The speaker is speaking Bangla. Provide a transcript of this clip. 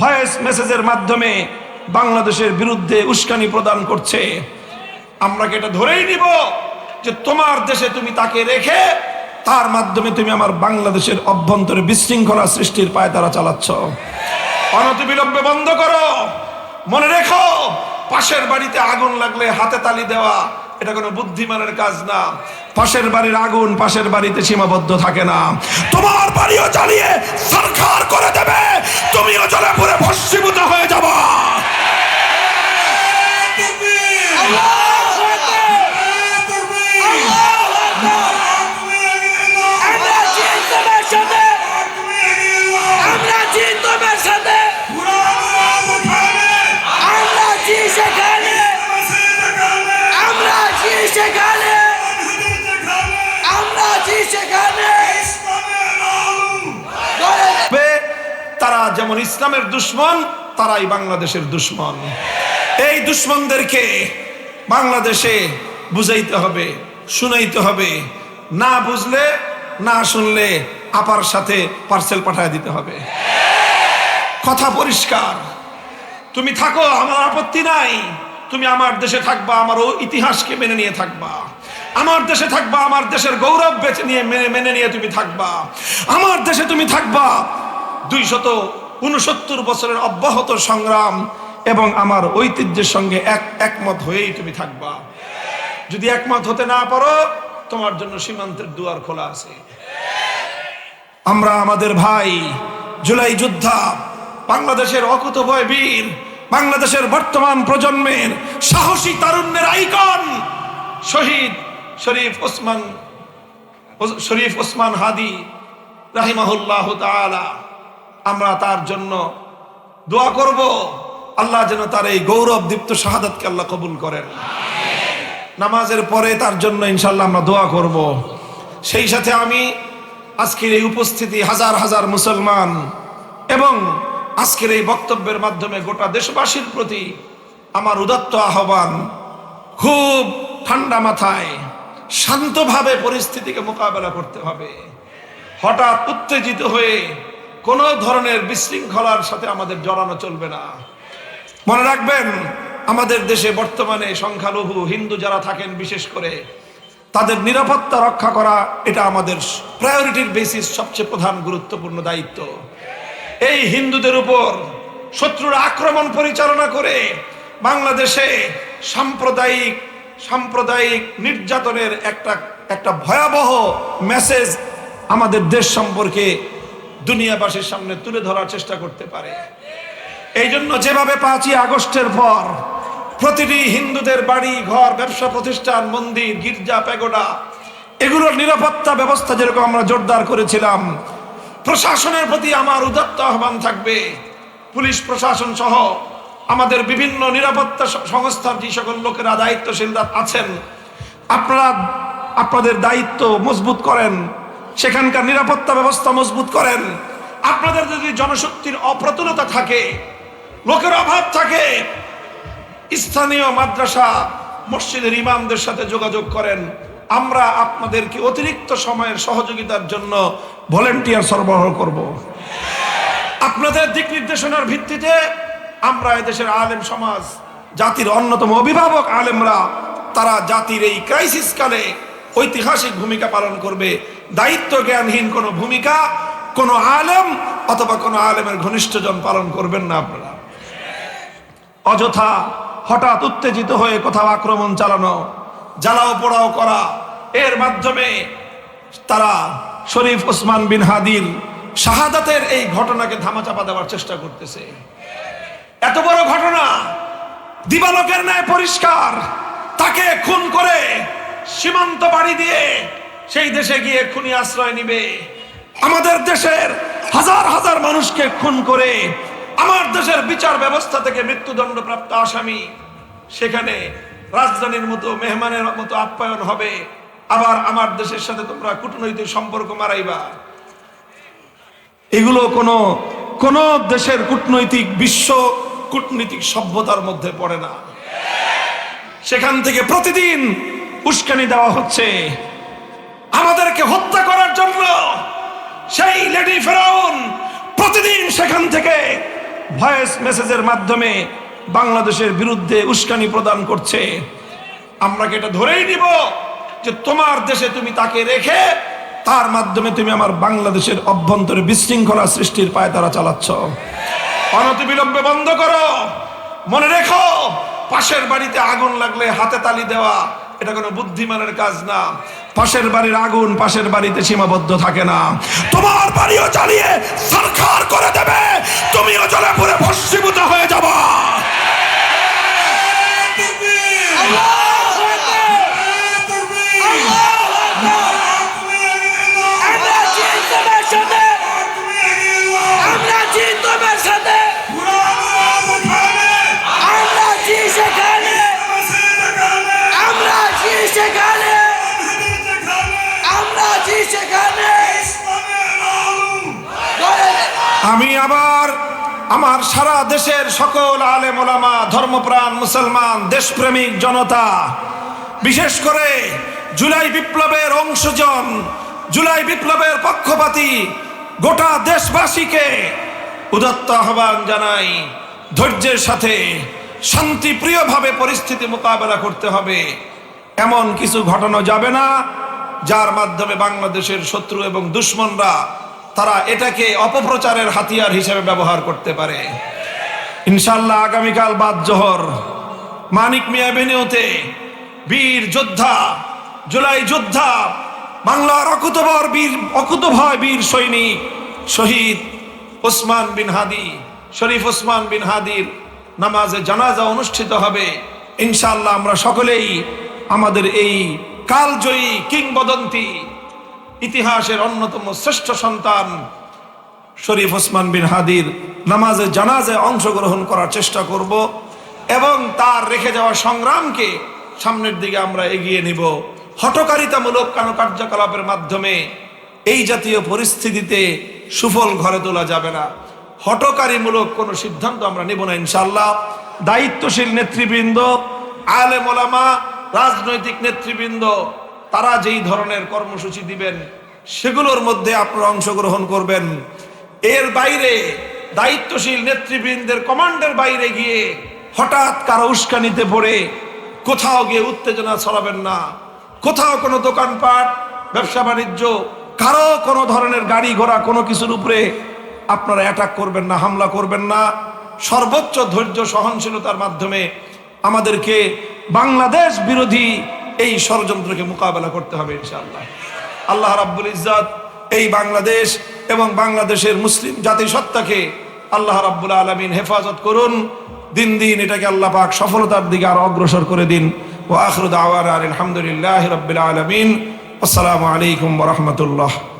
ভয়েস মেসেজের মাধ্যমে বাংলাদেশের বিরুদ্ধে উস্কানি প্রদান করছে। আমরা কি এটা ধরেই নিব যে তোমার দেশে তুমি তাকে রেখে তার মাধ্যমে তুমি আমার বাংলাদেশের অভ্যন্তরে বিশৃঙ্খলা সৃষ্টির পায় তারা চালাচ্ছ? অনতিবিলম্বে বন্ধ করো। মনে রেখো, পাশের বাড়িতে আগুন লাগলে হাতে তালি দেওয়া এটা কোনো বুদ্ধিমানের কাজ না। পাশের বাড়ির আগুন, পাশের বাড়িতে সীমাবদ্ধ থাকে না। তোমার বাড়িও জ্বালিয়ে সরকার করে দেবে। তুমিও জ্বলে পড়ে ভস্মীভূত যেমন ইসলামের দুশ্মন, তারাই বাংলাদেশের দুশ্মন। এই দুশ্মনদেরকে বাংলাদেশে বুঝাইতে হবে, শুনাইতে হবে। না বুঝলে, না শুনলে আপার সাথে পার্সেল পাঠায় দিতে হবে। কথা পরিষ্কার। তুমি থাকো, আমার আপত্তি নাই। তুমি আমার দেশে থাকবা, আমার ইতিহাসকে মেনে নিয়ে থাকবা। আমার দেশে থাকবা, আমার দেশের গৌরব বেছে নিয়ে, মেনে মেনে নিয়ে তুমি থাকবা। আমার দেশে তুমি থাকবা দুইশত উনসত্তর বছরের অব্যাহত সংগ্রাম এবং আমার ঐতিহ্যের সঙ্গে এক, একমত হয়েই তুমি থাকবা। যদি একমত হতে না পারো, তোমার জন্য সীমান্তের দুয়ার খোলা আছে। আমরা আমাদের ভাই জুলাই যোদ্ধা, বাংলাদেশের অকুতভয় বীর, বাংলাদেশের বর্তমান প্রজন্মের সাহসী তারুণ্যের আইকন, শহীদ শরীফ ওসমান শরীফ ওসমান হাদি, রাহিমাহুল্লাহ তাআলা। আমরা তার জন্য দোয়া করব। আল্লাহ যেন তার এই গৌরব দীপ্ত শাহাদাতকে আল্লাহ কবুল করেন। নামাজের পরে তার জন্য ইনশাল্লাহ আমরা দোয়া করব। সেই সাথে আমি আজকের এই উপস্থিতি হাজার হাজার মুসলমান এবং আজকের এই বক্তব্যের মাধ্যমে গোটা দেশবাসীর প্রতি আমার উদাত্ত আহ্বান। খুব ঠান্ডা মাথায় শান্তভাবে পরিস্থিতিকে মোকাবেলা করতে হবে। হঠাৎ উত্তেজিত হয়ে কোনো ধরনের বিশৃঙ্খলার সাথে আমাদের জড়ানো চলবে না। মনে রাখবেন, আমাদের দেশে বর্তমানে সংখ্যালঘু, হিন্দু যারা থাকেন বিশেষ করে, তাদের নিরাপত্তা রক্ষা করা এটা আমাদের প্রায়োরিটির বেসিস সবচেয়ে প্রধান গুরুত্বপূর্ণ দায়িত্ব। এই হিন্দুদের উপর শত্রুর আক্রমণ পরিচালনা করে বাংলাদেশে সাম্প্রদায়িক সাম্প্রদায়িক নির্যাতনের একটা একটা ভয়াবহ মেসেজ আমাদের দেশ সম্পর্কে দুনিয়াবাসীর সামনে তুলে ধরার চেষ্টা করতে পারে। এই জন্য যেভাবে পাঁচই আগস্টের পর প্রতিটি হিন্দুদের বাড়ি, ঘর, ব্যবসা প্রতিষ্ঠান, মন্দির, গির্জা, প্যাগোডা, এগুলোর নিরাপত্তা ব্যবস্থা যেরকম আমরা জোরদার করেছিলাম, প্রশাসনের প্রতি আমার উদাত্ত আহ্বান থাকবে। পুলিশ প্রশাসন সহ আমাদের বিভিন্ন নিরাপত্তা সংস্থার যে সকল লোকেরা দায়িত্বশীলরা আছেন, আপনারা আপনাদের দায়িত্ব মজবুত করেন। সেখানকার নিরাপত্তা ব্যবস্থা মজবুত করেন। আপনাদের যদি জনশক্তির অপ্রতুলতা থাকে, লোকের অভাব থাকে, স্থানীয় মাদ্রাসা মসজিদের ইমামদের সাথে যোগাযোগ করেন। আমরা আপনাদেরকে অতিরিক্ত সময়ের সহযোগিতার জন্য ভলেন্টিয়ার সরবরাহ করব। আপনাদের দিক নির্দেশনার ভিত্তিতে আমরা এদেশের আলেম সমাজ, জাতির অন্যতম অভিভাবক আলেমরা, তারা জাতির এই ক্রাইসিস কালে ঐতিহাসিক ভূমিকা পালন করবে। দায়িত্ব জ্ঞানহীন কোনো ভূমিকা, কোনো আলেম অথবা কোনো আলেমের ঘনিষ্ঠজন পালন করবেন না আপনারা। অযথা হঠাৎ উত্তেজিত হয়ে কোথাও আক্রমণ চালানো, জ্বালাও পোড়াও করা, এর মাধ্যমে তারা শরীফ ওসমান বিন হাদির শাহাদাতের এই ঘটনাকে ধামাচাপা দেওয়ার চেষ্টা করতেছে। এত বড় ঘটনা, দিবালকের ন্যায় পরিষ্কার, তাকে খুন করে সীমান্ত বাড়ি দিয়ে সেই দেশে গিয়ে খুনি আশ্রয় নিবে। আমাদের দেশের হাজার হাজার মানুষকে খুন করে আমার দেশের বিচার ব্যবস্থা থেকে মৃত্যুদণ্ড প্রাপ্ত আসামি। সেখানে রাজধানীর মতো, মেহমানের মতো আপ্যায়ন হবে। আবার আমার দেশের সাথে তোমরা কূটনৈতিক সম্পর্ক মারাইবা। এগুলো কোনো, কোন দেশের কূটনৈতিক বিশ্ব কূটনীতিক সভ্যতার মধ্যে পড়ে না। সেখান থেকে প্রতিদিন উস্কানি দেওয়া হচ্ছে। আমাদেরকে হত্যা করার জন্য সেই লেডি ফেরাউন প্রতিদিন সেখান থেকে ভয়েস মেসেজের মাধ্যমে বাংলাদেশের বিরুদ্ধে উস্কানি প্রদান করছে। আমরা কি এটা ধরেই নিব যে তোমার দেশে তুমি তাকে রেখে তার মাধ্যমে তুমি আমার বাংলাদেশের অভ্যন্তরে বিশৃঙ্খলা সৃষ্টির পায় তারা চালাচ্ছ? অনতিবিলম্বে বন্ধ করো। মনে রেখো, পাশের বাড়িতে আগুন লাগলে হাতে তালি দেওয়া এটা কোনো বুদ্ধিমানের কাজ না। পাশের বাড়ির আগুন পাশের বাড়িতে সীমাবদ্ধ থাকে না। তোমার বাড়িও চালিয়ে সরকার করে দেবে। তুমিও জলে পড়ে ভস্মীভূত হয়ে যাবা। আমি আবার আমার সারা দেশের সকল আলেম ওলামা, ধর্মপ্রাণ, মুসলমান, দেশপ্রেমিক জনতা, বিশেষ করে জুলাই বিপ্লবের অংশজন, জুলাই বিপ্লবের পক্ষপাতী গোটা দেশবাসীকে উদত্ত আহ্বান জানাই, ধৈর্যের সাথে শান্তিপ্রিয়ভাবে পরিস্থিতি মোকাবেলা করতে হবে। এমন কিছু ঘটানো যাবে না, যার মাধ্যমে বাংলাদেশের শত্রু এবং দুশ্মনরা তারা এটাকে অপপ্রচারের হাতিয়ার হিসেবে ব্যবহার করতে পারে। ইনশাল্লাহ আগামীকাল বাদ জোহর। মানিক মিয়া বেনিউতে বীর যোদ্ধা, জুলাই যোদ্ধা, বাংলার অকুতভর বীর, অকুতভয় বীর সৈনিক শহীদ ওসমান বিন হাদি, শরীফ ওসমান বিন হাদির নামাজে জানাজা অনুষ্ঠিত হবে। ইনশাল্লাহ আমরা সকলেই আমাদের এই কালজয়ী কিংবদন্তি ইতিহাসের অন্যতম শ্রেষ্ঠ সন্তান শরীফ ওসমান বিন হাদির নামাজে জানাজে অংশগ্রহণ করার চেষ্টা করব এবং তার রেখে যাওয়া সংগ্রামকে সামনের দিকে আমরা এগিয়ে নিব। হটকারিতামূলক কোনো কার্যকলাপের মাধ্যমে এই জাতীয় পরিস্থিতিতে সুফল ঘরে তোলা যাবে না। হটকারীমূলক কোনো সিদ্ধান্ত আমরা নিব না ইনশাল্লাহ দায়িত্বশীল নেতৃবৃন্দ আলে মোলামা রাজনৈতিক নেতৃবৃন্দ তারা যেই ধরনের কর্মসূচি দিবেন, সেগুলোর মধ্যে আপনারা অংশগ্রহণ করবেন। এর বাইরে দায়িত্বশীল নেতৃবৃন্দের, কমান্ডের বাইরে গিয়ে হঠাৎ কারও উস্কানিতে পড়ে কোথাও গিয়ে উত্তেজনা ছড়াবেন না। কোথাও কোনো দোকানপাট, ব্যবসা বাণিজ্য, কারও কোনো ধরনের গাড়ি ঘোড়া কোনো কিছুর উপরে আপনারা অ্যাটাক করবেন না, হামলা করবেন না। সর্বোচ্চ ধৈর্য, সহনশীলতার মাধ্যমে আমাদেরকে বাংলাদেশ বিরোধী এই ষড়যন্ত্রকে মোকাবেলা করতে হবে ইনশাআল্লাহ। আল্লাহ রাব্বুল ইজ্জাত এই বাংলাদেশ এবং বাংলাদেশের মুসলিম জাতিসত্তাকে আল্লাহ রাব্বুল আলমিন হেফাজত করুন। দিন দিন এটাকে আল্লাহ পাক সফলতার দিকে আরও অগ্রসর করে দিন। ও আখরুদ আওয়ার আলহামদুলিল্লাহ রবিল আলমিন। আসসালামু আলাইকুম রহমতুল্লাহ।